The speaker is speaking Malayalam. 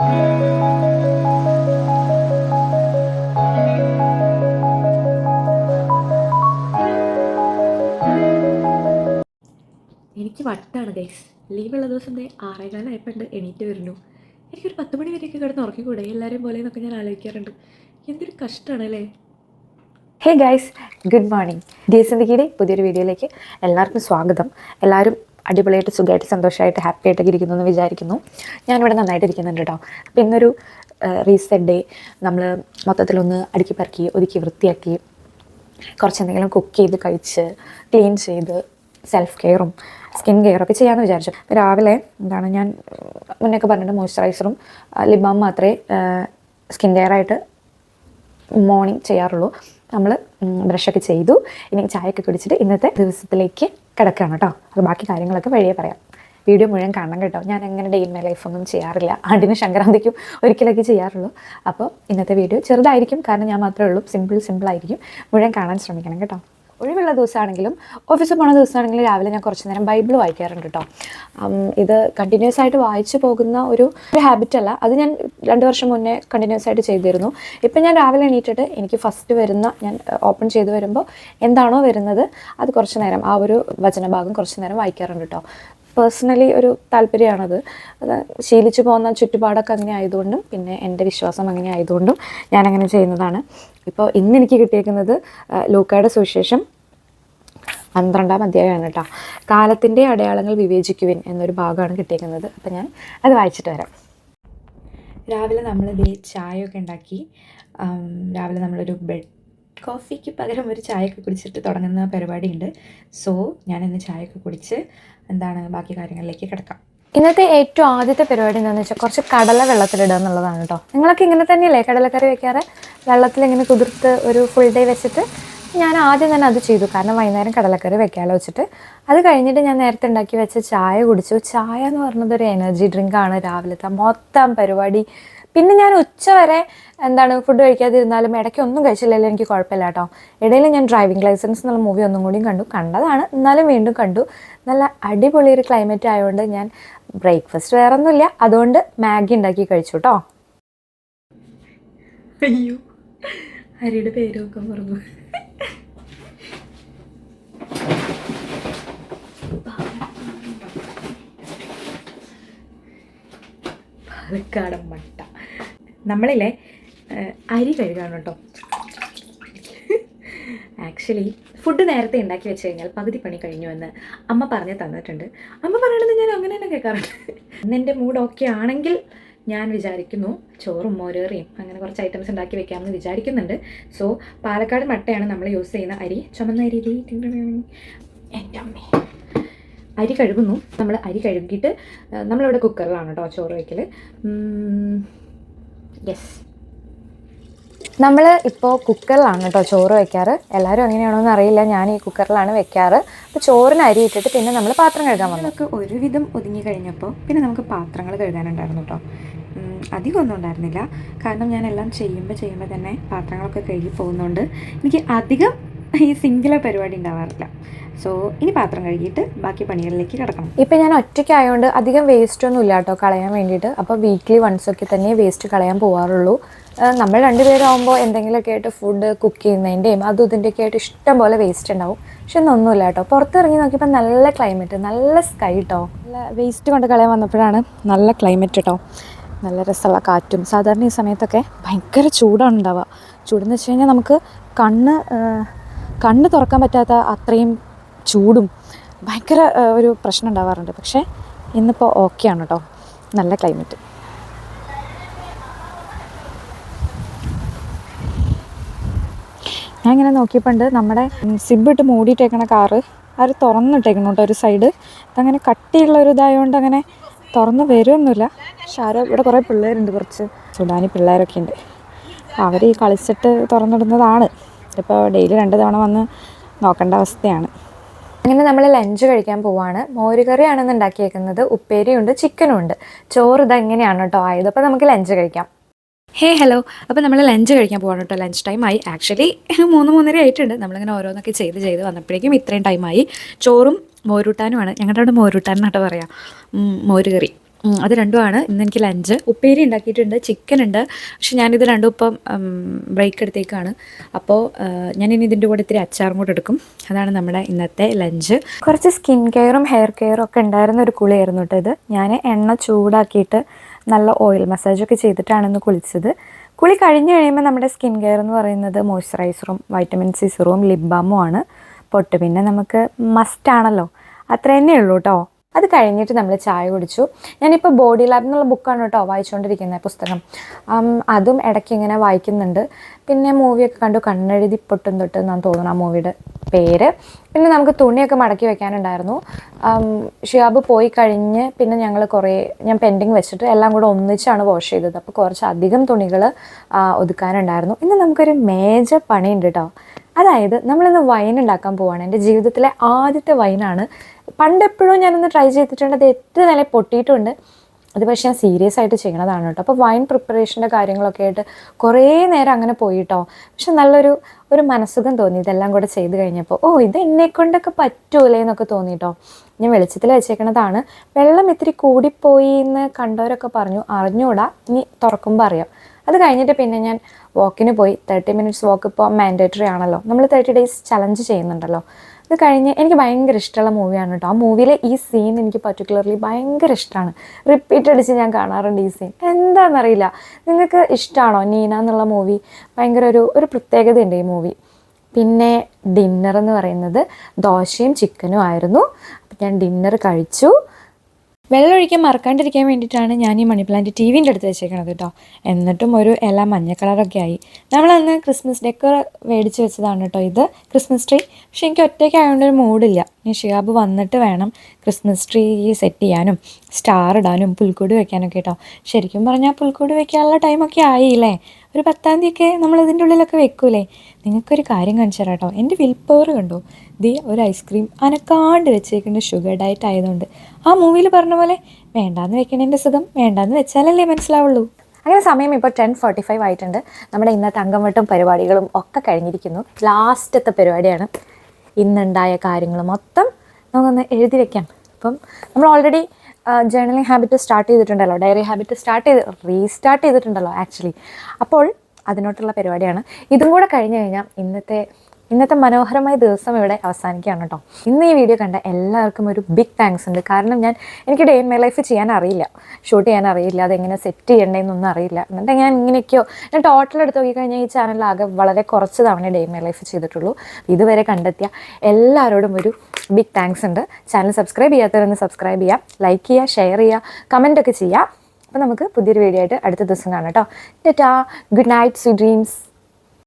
എനിക്ക് വട്ടാണ് ഗൈസ് ലീവുള്ള ദിവസം ദേ ആറേകാലമായപ്പോണ്ട് എണീറ്റ് വരുന്നു. എനിക്കൊരു പത്ത് മണി വരെയൊക്കെ കിടന്ന് ഉറക്കിക്കൂടെ എല്ലാവരെയും പോലെ എന്നൊക്കെ ഞാൻ ആലോചിക്കാറുണ്ട്. എന്തൊരു കഷ്ടമാണ് അല്ലേ ഹേ ഗൈസ് ഗുഡ് മോർണിംഗ് ഡിഎസ്എന്തിക്കിയുടെ പുതിയൊരു വീഡിയോയിലേക്ക് എല്ലാവർക്കും സ്വാഗതം. എല്ലാവരും അടിപൊളിയായിട്ട് സുഖമായിട്ട് സന്തോഷമായിട്ട് ഹാപ്പി ആയിട്ടൊക്കെ ഇരിക്കുന്നു എന്ന് വിചാരിക്കുന്നു. ഞാനിവിടെ നന്നായിട്ട് ഇരിക്കുന്നുണ്ട് കേട്ടോ അപ്പോൾ ഇന്നൊരു റീസെറ്റ് ഡേ നമ്മൾ മൊത്തത്തിലൊന്ന് അടുക്കി പറക്കി ഒതുക്കി വൃത്തിയാക്കി കുറച്ച് എന്തെങ്കിലും കുക്ക് ചെയ്ത് കഴിച്ച് ക്ലീൻ ചെയ്ത് സെൽഫ് കെയറും സ്കിൻ കെയറും ഒക്കെ ചെയ്യാമെന്ന് വിചാരിച്ചു. രാവിലെ എന്താണ് ഞാൻ മുന്നൊക്കെ പറഞ്ഞിട്ട് മോയ്സ്ചറൈസറും ലിബാം മാത്രമേ സ്കിൻ കെയറായിട്ട് മോർണിംഗ് ചെയ്യാറുള്ളൂ. നമ്മൾ ബ്രഷൊക്കെ ചെയ്തു. ഇനി ചായയൊക്കെ കുടിച്ചിട്ട് ഇന്നത്തെ ദിവസത്തിലേക്ക് കിടക്കുകയാണ് കേട്ടോ. അത് ബാക്കി കാര്യങ്ങളൊക്കെ വഴിയേ പറയാം. വീഡിയോ മുഴുവൻ കാണണം കേട്ടോ. ഞാൻ അങ്ങനെ ഡേ ഇൻ മൈ ലൈഫൊന്നും ചെയ്യാറില്ല. ആണ്ടിനും സംക്രാന്തിക്കും ഒരിക്കലൊക്കെ ചെയ്യാറുള്ളൂ. അപ്പോൾ ഇന്നത്തെ വീഡിയോ ചെറുതായിരിക്കും. കാരണം ഞാൻ മാത്രമേ ഉള്ളൂ. സിമ്പിൾ സിമ്പിൾ ആയിരിക്കും. മുഴുവൻ കാണാൻ ശ്രമിക്കണം കേട്ടോ. ഒഴിവുള്ള ദിവസമാണെങ്കിലും ഓഫീസിൽ പോണ ദിവസമാണെങ്കിലും രാവിലെ ഞാൻ കുറച്ച് നേരം ബൈബിൾ വായിക്കാറുണ്ട് കേട്ടോ ഇത് കണ്ടിന്യൂസ് ആയിട്ട് വായിച്ചു പോകുന്ന ഒരു ഒരു ഹാബിറ്റ് അല്ല. അത് ഞാൻ രണ്ട് വർഷം മുന്നേ കണ്ടിന്യൂസ് ആയിട്ട് ചെയ്തിരുന്നു. ഇപ്പം ഞാൻ രാവിലെ എണീറ്റിട്ട് എനിക്ക് ഫസ്റ്റ് വരുന്ന ഞാൻ ഓപ്പൺ ചെയ്ത് വരുമ്പോൾ എന്താണോ വരുന്നത് അത് കുറച്ച് നേരം ആ ഒരു വചനഭാഗം കുറച്ച് നേരം വായിക്കാറുണ്ട് കേട്ടോ പേഴ്സണലി ഒരു താല്പര്യമാണത്. അത് ശീലിച്ചു പോകുന്ന ചുറ്റുപാടൊക്കെ അങ്ങനെ ആയതുകൊണ്ടും പിന്നെ എന്റെ വിശ്വാസം അങ്ങനെ ആയതുകൊണ്ടും ഞാനങ്ങനെ ചെയ്യുന്നതാണ്. ഇപ്പോൾ ഇന്ന് എനിക്ക് കിട്ടിയേക്കുന്നത് ലൂക്കയുടെ സുവിശേഷം പന്ത്രണ്ടാം അധ്യായമാണ് കേട്ടോ. കാലത്തിന്റെ അടയാളങ്ങൾ വിവേചിക്കുവിൻ എന്നൊരു ഭാഗമാണ് കിട്ടിയേക്കുന്നത്. അപ്പം ഞാൻ അത് വായിച്ചിട്ട് വരാം. രാവിലെ നമ്മൾ ചായയൊക്കെ ഉണ്ടാക്കി രാവിലെ നമ്മളൊരു ബെഡ് കോഫിക്ക് പകരം ഒരു ചായയൊക്കെ കുടിച്ചിട്ട് തുടങ്ങുന്ന പരിപാടിയുണ്ട്. സോ ഞാനിന്ന് ചായയൊക്കെ കുടിച്ച് എന്താണ് ബാക്കി കാര്യങ്ങളിലേക്ക് കിടക്കാം. ഇന്നത്തെ ഏറ്റവും ആദ്യത്തെ പരിപാടി എന്താണെന്ന് വെച്ചാൽ കുറച്ച് കടല വെള്ളത്തിലിടുക എന്നുള്ളതാണ് കേട്ടോ നിങ്ങളൊക്കെ ഇങ്ങനെ തന്നെയല്ലേ കടലക്കറി വെക്കാറ്? വെള്ളത്തിൽ ഇങ്ങനെ കുതിർത്ത് ഒരു ഫുൾ ഡേ വെച്ചിട്ട് ഞാൻ ആദ്യം തന്നെ അത് ചെയ്തു. കാരണം വൈകുന്നേരം കടലക്കറി വെക്കാമല്ലോ വെച്ചിട്ട്. അത് കഴിഞ്ഞിട്ട് ഞാൻ നേരത്തെ ഉണ്ടാക്കി വെച്ച ചായ കുടിച്ചു. ചായ എന്ന് പറയുന്നത് ഒരു എനർജി ഡ്രിങ്കാണ് രാവിലത്തെ മൊത്തം പരിപാടി. പിന്നെ ഞാൻ ഉച്ച വരെ എന്താണ് ഫുഡ് കഴിക്കാതിരുന്നാലും ഇടയ്ക്ക് ഒന്നും കഴിച്ചില്ലല്ലോ എനിക്ക് കുഴപ്പമില്ല കേട്ടോ. ഇടയിൽ ഞാൻ ഡ്രൈവിംഗ് ലൈസൻസ് എന്നുള്ള മൂവി ഒന്നും കൂടിയും കണ്ടു. കണ്ടതാണ്. എന്നാലും വീണ്ടും കണ്ടു. നല്ല അടിപൊളി ഒരു ക്ലൈമറ്റ് ആയതുകൊണ്ട് ഞാൻ ബ്രേക്ക്ഫാസ്റ്റ് വേറെ ഒന്നുമില്ല അതുകൊണ്ട് മാഗി ഉണ്ടാക്കി കഴിച്ചു കേട്ടോ. അയ്യോ. ഹരിയുടെ പേര് പറഞ്ഞു മട്ട. നമ്മളില്ലേ അരി കഴുകാണ് കേട്ടോ. ആക്ച്വലി ഫുഡ് നേരത്തെ ഉണ്ടാക്കി വെച്ച് കഴിഞ്ഞാൽ പകുതി പണി കഴിഞ്ഞു എന്ന് അമ്മ പറഞ്ഞ് തന്നിട്ടുണ്ട്. അമ്മ പറയണത് ഞാൻ അങ്ങനെ തന്നെ കേൾക്കാറുണ്ട്. ഇന്ന് എന്റെ മൂഡ് ഓക്കെ ആണെങ്കിൽ ഞാൻ വിചാരിക്കുന്നു ചോറും മോരേറിയും അങ്ങനെ കുറച്ച് ഐറ്റംസ് ഉണ്ടാക്കി വെക്കാമെന്ന് വിചാരിക്കുന്നുണ്ട്. സോ പാലക്കാട് മട്ടയാണ് നമ്മൾ യൂസ് ചെയ്യുന്ന അരി. ചുമന്ന അരി. എന്റെ അമ്മേ. അരി കഴുകുന്നു. നമ്മൾ അരി കഴുകിയിട്ട് നമ്മളിവിടെ കുക്കറിലാണ് കേട്ടോ ചോറ് വയ്ക്കൽ യെസ് നമ്മൾ ഇപ്പോൾ കുക്കറിലാണ് കേട്ടോ ചോറ് വെക്കാറ്. എല്ലാവരും എങ്ങനെയാണോ എന്ന് അറിയില്ല. ഞാൻ ഈ കുക്കറിലാണ് വെക്കാറ്. അപ്പോൾ ചോറിന് അരി ഇട്ടിട്ട് പിന്നെ നമ്മൾ പാത്രം കഴുകാൻ വന്നു. നമുക്ക് ഒരുവിധം ഒതുങ്ങി കഴിഞ്ഞപ്പോൾ പിന്നെ നമുക്ക് പാത്രങ്ങൾ കഴുകാനുണ്ടായിരുന്നു കേട്ടോ അധികം ഒന്നും ഉണ്ടായിരുന്നില്ല. കാരണം ഞാൻ എല്ലാം ചെയ്യുമ്പോൾ ചെയ്യുമ്പോൾ തന്നെ പാത്രങ്ങളൊക്കെ കഴുകി പോകുന്നുണ്ട്. എനിക്ക് അധികം ഈ സിംഗിള പരിപാടി ഉണ്ടാവാറില്ല. സോ ഇനി പാത്രം കഴുകിയിട്ട് ബാക്കി പണികളിലേക്ക് കിടക്കണം. ഇപ്പം ഞാൻ ഒറ്റയ്ക്കായതുകൊണ്ട് അധികം വേസ്റ്റ് ഒന്നും ഇല്ല കേട്ടോ കളയാൻ വേണ്ടിയിട്ട്. അപ്പോൾ വീക്ക്ലി വൺസ് ഒക്കെ തന്നെ വേസ്റ്റ് കളയാൻ പോകാറുള്ളൂ നമ്മൾ രണ്ടുപേരാകുമ്പോൾ എന്തെങ്കിലുമൊക്കെ ആയിട്ട് ഫുഡ് കുക്ക് ചെയ്യുന്നതിന്റെയും അതും ഇതിന്റെയൊക്കെ ആയിട്ട് ഇഷ്ടം പോലെ വേസ്റ്റ് ഉണ്ടാവും. പക്ഷെ ഒന്നുമില്ല കേട്ടോ. പുറത്തിറങ്ങി നോക്കിയപ്പോൾ നല്ല ക്ലൈമറ്റ് നല്ല സ്കൈ കേട്ടോ നല്ല വേസ്റ്റ് കൊണ്ട് കളയാൻ വന്നപ്പോഴാണ് നല്ല ക്ലൈമറ്റ് കേട്ടോ നല്ല രസമുള്ള കാറ്റും. സാധാരണ ഈ സമയത്തൊക്കെ ഭയങ്കര ചൂടാണ് ഉണ്ടാവുക. ചൂടെന്ന് വെച്ച് കഴിഞ്ഞാൽ നമുക്ക് കണ്ണ് കണ്ണ് തുറക്കാൻ പറ്റാത്ത അത്രയും ചൂടും ഭയങ്കര ഒരു പ്രശ്നം ഉണ്ടാവാറുണ്ട്. പക്ഷേ ഇന്നിപ്പോൾ ആണ് കേട്ടോ നല്ല ക്ലൈമറ്റ് ഞാൻ ഇങ്ങനെ നോക്കിയപ്പോണ്ട് നമ്മുടെ സിബിട്ട് മൂടിയിട്ടേക്കണ കാറ് അത് തുറന്നിട്ടേക്കണം കേട്ടോ ഒരു സൈഡ് അതങ്ങനെ കട്ടിയുള്ള ഒരു ഇതായതുകൊണ്ട് അങ്ങനെ തുറന്ന് വരുമൊന്നുമില്ല പക്ഷെ ആരോ ഇവിടെ കുറേ പിള്ളേരുണ്ട് കുറച്ച്. സുഡാനി പിള്ളേരൊക്കെ ഉണ്ട്. അവർ ഈ കളിച്ചിട്ട് തുറന്നിടുന്നതാണ്. ഇപ്പോൾ ഡെയിലി രണ്ട് തവണ വന്ന് നോക്കേണ്ട അവസ്ഥയാണ്. അങ്ങനെ നമ്മൾ ലഞ്ച് കഴിക്കാൻ പോവാണ്. മോരുകറിയാണെന്ന് ഉണ്ടാക്കിയേക്കുന്നത് ഉപ്പേരിയുണ്ട് ചിക്കനും ഉണ്ട്. ചോറ് ഇതെങ്ങനെയാണ് കേട്ടോ ആയത്? അപ്പോൾ നമുക്ക് ലഞ്ച് കഴിക്കാം. Hey hello. അപ്പോൾ നമ്മൾ ലഞ്ച് കഴിക്കാൻ പോകണം കേട്ടോ ലഞ്ച് ടൈം ആയി. ആക്ച്വലി മൂന്ന് മൂന്നര ആയിട്ടുണ്ട്. നമ്മളിങ്ങനെ ഓരോന്നൊക്കെ ചെയ്ത് ചെയ്ത് വന്നപ്പോഴേക്കും ഇത്രയും ടൈമായി ചോറും മോരൂട്ടാനുമാണ്. ഞങ്ങളുടെ അവിടെ മോരൂട്ടാൻ എന്നാട്ടോ പറയാം. മോരുകറി അത് രണ്ടുമാണ്. ഇന്ന് എനിക്ക് ലഞ്ച് ഉപ്പേരി ഉണ്ടാക്കിയിട്ടുണ്ട് ചിക്കൻ ഉണ്ട്. പക്ഷെ ഞാനിത് രണ്ടും ഇപ്പം ബ്രേക്ക് എടുത്തേക്കാണ്. അപ്പോൾ ഞാൻ ഇനി ഇതിന്റെ കൂടെ ഇത്തിരി അച്ചാറും കൂടെ എടുക്കും. അതാണ് നമ്മുടെ ഇന്നത്തെ ലഞ്ച് കുറച്ച് സ്കിൻ കെയറും ഹെയർ കെയറും ഒക്കെ ഉണ്ടായിരുന്ന ഒരു കുളിയായിരുന്നു കേട്ടോ ഇത്. ഞാൻ എണ്ണ ചൂടാക്കിയിട്ട് നല്ല ഓയിൽ മസാജൊക്കെ ചെയ്തിട്ടാണ് ഇന്ന് കുളിച്ചത്. കുളി കഴിഞ്ഞ് കഴിയുമ്പോൾ നമ്മുടെ സ്കിൻ കെയർ എന്ന് പറയുന്നത് മോയ്സ്ചറൈസറും വൈറ്റമിൻ സി സിറവും ലിപ് ആണ്. പൊട്ട് പിന്നെ നമുക്ക് മസ്റ്റ് ആണല്ലോ. അത്ര തന്നെ ഉള്ളൂ കേട്ടോ. അത് കഴിഞ്ഞിട്ട് നമ്മൾ ചായ കുടിച്ചു. ഞാനിപ്പോൾ ബോഡി ലാബ് എന്നുള്ള ബുക്കാണ് കേട്ടോ വായിച്ചുകൊണ്ടിരിക്കുന്നത് പുസ്തകം. അതും ഇടയ്ക്ക് ഇങ്ങനെ വായിക്കുന്നുണ്ട്. പിന്നെ മൂവിയൊക്കെ കണ്ടു കണ്ണെഴുതി പൊട്ടും തൊട്ട് എന്നാണ് തോന്നുന്നു ആ മൂവിയുടെ പേര്. പിന്നെ നമുക്ക് തുണിയൊക്കെ മടക്കി വെക്കാനുണ്ടായിരുന്നു. ഷിയാബ് പോയി കഴിഞ്ഞ് പിന്നെ ഞങ്ങൾ കുറേ ഞാൻ പെൻഡിങ് വെച്ചിട്ട് എല്ലാം കൂടെ ഒന്നിച്ചാണ് വാഷ് ചെയ്തത്. അപ്പോൾ കുറച്ച് അധികം തുണികൾ ഒതുക്കാനുണ്ടായിരുന്നു. ഇന്ന് നമുക്കൊരു മേജർ പണിയുണ്ട് കേട്ടോ. അതായത് നമ്മളിന്ന് വൈൻ ഉണ്ടാക്കാൻ പോവാണ്. എന്റെ ജീവിതത്തിലെ ആദ്യത്തെ വൈനാണ് പണ്ട് എപ്പോഴും ഞാനൊന്ന് ട്രൈ ചെയ്തിട്ടുണ്ട്. അത് എത്ര നില പൊട്ടിയിട്ടുണ്ട്. അത് പക്ഷേ ഞാൻ സീരിയസ് ആയിട്ട് ചെയ്യണതാണ് കേട്ടോ. അപ്പോൾ വൈൻ പ്രിപ്പറേഷന്റെ കാര്യങ്ങളൊക്കെ ആയിട്ട് കുറേ നേരം അങ്ങനെ പോയിട്ടോ. പക്ഷെ നല്ലൊരു ഒരു മനസ്സുഖം തോന്നി ഇതെല്ലാം കൂടെ ചെയ്ത് കഴിഞ്ഞപ്പോൾ ഓ ഇത് എന്നെ കൊണ്ടൊക്കെ പറ്റൂലേ എന്നൊക്കെ തോന്നിയിട്ടോ ഞാൻ വെളിച്ചത്തിൽ വെച്ചേക്കണതാണ്. വെള്ളം ഇത്തിരി കൂടിപ്പോയി എന്ന് കണ്ടവരൊക്കെ പറഞ്ഞു. അറിഞ്ഞൂടാ. ഇനി തുറക്കുമ്പോൾ അറിയാം. അത് കഴിഞ്ഞിട്ട് പിന്നെ ഞാൻ വാക്കിന് പോയി. തേർട്ടി മിനിറ്റ്സ് വാക്ക് ഇപ്പോൾ മാൻഡേറ്ററി ആണല്ലോ. നമ്മൾ തേർട്ടി ഡേയ്സ് ചലഞ്ച് ചെയ്യുന്നുണ്ടല്ലോ. അത് കഴിഞ്ഞ് എനിക്ക് ഭയങ്കര ഇഷ്ടമുള്ള മൂവിയാണ് കേട്ടോ ആ മൂവിയിലെ ഈ സീൻ എനിക്ക് പർട്ടിക്കുലർലി ഭയങ്കര ഇഷ്ടമാണ്. റിപ്പീറ്റ് അടിച്ച് ഞാൻ കാണാറുണ്ട് ഈ സീൻ എന്താണെന്നറിയില്ല നിങ്ങൾക്ക് ഇഷ്ടമാണോ നീന എന്നുള്ള മൂവി ഭയങ്കര ഒരു ഒരു പ്രത്യേകതയുണ്ട് ഈ മൂവി പിന്നെ ഡിന്നർ എന്ന് പറയുന്നത് ദോശയും ചിക്കനും ആയിരുന്നു. അപ്പം ഞാൻ ഡിന്നർ കഴിച്ചു. വെള്ളം ഒഴിക്കാൻ മറക്കാണ്ടിരിക്കാൻ വേണ്ടിയിട്ടാണ് ഞാൻ ഈ മണി പ്ലാന്റ് ടി വിന്റെ അടുത്ത് വെച്ചേക്കണത് കേട്ടോ. എന്നിട്ടും ഒരു ഇല മഞ്ഞ കളറൊക്കെ ആയി. നമ്മളന്ന് ക്രിസ്മസ് ഡെക്കർ മേടിച്ച് വെച്ചതാണ് കേട്ടോ ഇത് ക്രിസ്മസ് ട്രീ. പക്ഷെ എനിക്ക് ഒറ്റയ്ക്ക് ആയതുകൊണ്ട് ഒരു മൂഡില്ല ഇനി ഷിയാബ് വന്നിട്ട് വേണം ക്രിസ്മസ് ട്രീ സെറ്റ് ചെയ്യാനും സ്റ്റാർ ഇടാനും പുൽക്കൂട് വെക്കാനൊക്കെ കേട്ടോ. ശരിക്കും പറഞ്ഞാൽ പുൽക്കൂട് വെക്കാനുള്ള ടൈമൊക്കെ ആയില്ലേ? ഒരു പത്താം തീയതിയൊക്കെ നമ്മൾ ഇതിന്റെ ഉള്ളിലൊക്കെ വെക്കൂലേ? നിങ്ങൾക്കൊരു കാര്യം കാണിച്ചു തരാം കേട്ടോ എന്റെ വിൽ പവർ കണ്ടോ? ദേ ഒരു ഐസ്ക്രീം അനക്കാണ്ട് വെച്ചേക്കുന്ന ഷുഗർ ഡയറ്റ് ആയതുകൊണ്ട്. ആ മൂവിയിൽ പറഞ്ഞ പോലെ വേണ്ടാന്ന് വെക്കണേന്റെ സുഖം വേണ്ടാന്ന് വെച്ചാലല്ലേ മനസ്സിലാവുള്ളൂ. അങ്ങനെ സമയം ഇപ്പോൾ ടെൻ ഫോർട്ടി ഫൈവ് ആയിട്ടുണ്ട്. നമ്മുടെ ഇന്നത്തെ അംഗംവട്ടം പരിപാടികളും ഒക്കെ കഴിഞ്ഞിരിക്കുന്നു. ലാസ്റ്റത്തെ പരിപാടിയാണ്. ഇന്നുണ്ടായ കാര്യങ്ങൾ മൊത്തം നമുക്കൊന്ന് എഴുതി വെക്കാം. അപ്പം നമ്മൾ ഓൾറെഡി ജേർണലിംഗ് ഹാബിറ്റ് സ്റ്റാർട്ട് ചെയ്തിട്ടുണ്ടല്ലോ. ഡയറി ഹാബിറ്റ് സ്റ്റാർട്ട് ചെയ്ത് റീസ്റ്റാർട്ട് ചെയ്തിട്ടുണ്ടല്ലോ ആക്ച്വലി അപ്പോൾ അതിനോട്ടുള്ള പരിപാടിയാണ്. ഇതും കൂടെ കഴിഞ്ഞ് കഴിഞ്ഞാൽ ഇന്നത്തെ ഇന്നത്തെ മനോഹരമായ ദിവസം ഇവിടെ അവസാനിക്കുകയാണ് കേട്ടോ. ഇന്ന് ഈ വീഡിയോ കണ്ട എല്ലാവർക്കും ഒരു ബിഗ് താങ്ക്സ് ഉണ്ട്. കാരണം ഞാൻ എനിക്ക് ഡേ ഇൻ മൈ ലൈഫ് ചെയ്യാൻ അറിയില്ല. ഷൂട്ട് ചെയ്യാൻ അറിയില്ല അതെങ്ങനെ സെറ്റ് ചെയ്യേണ്ടതെന്നൊന്നും അറിയില്ല. എന്നിട്ട് ഞാൻ ഇങ്ങനെയൊക്കെയോ ഞാൻ ടോട്ടൽ എടുത്ത് നോക്കിക്കഴിഞ്ഞാൽ ഈ ചാനൽ ആകെ വളരെ കുറച്ച് തവണ ഡേ ഇൻ മൈ ലൈഫ് ചെയ്തിട്ടുള്ളൂ. ഇതുവരെ കണ്ടെത്തിയ എല്ലാവരോടും ഒരു ബിഗ് താങ്ക്സ് ഉണ്ട്. ചാനൽ സബ്സ്ക്രൈബ് ചെയ്യാത്തവരൊന്ന് സബ്സ്ക്രൈബ് ചെയ്യാം. ലൈക്ക് ചെയ്യുക ഷെയർ ചെയ്യുക കമന്റ് ഒക്കെ ചെയ്യുക അപ്പോൾ നമുക്ക് പുതിയൊരു വീഡിയോ ആയിട്ട് അടുത്ത ദിവസം കാണാം കേട്ടോ. ടാ ഗുഡ് നൈറ്റ് സ്വീറ്റ് ഡ്രീംസ്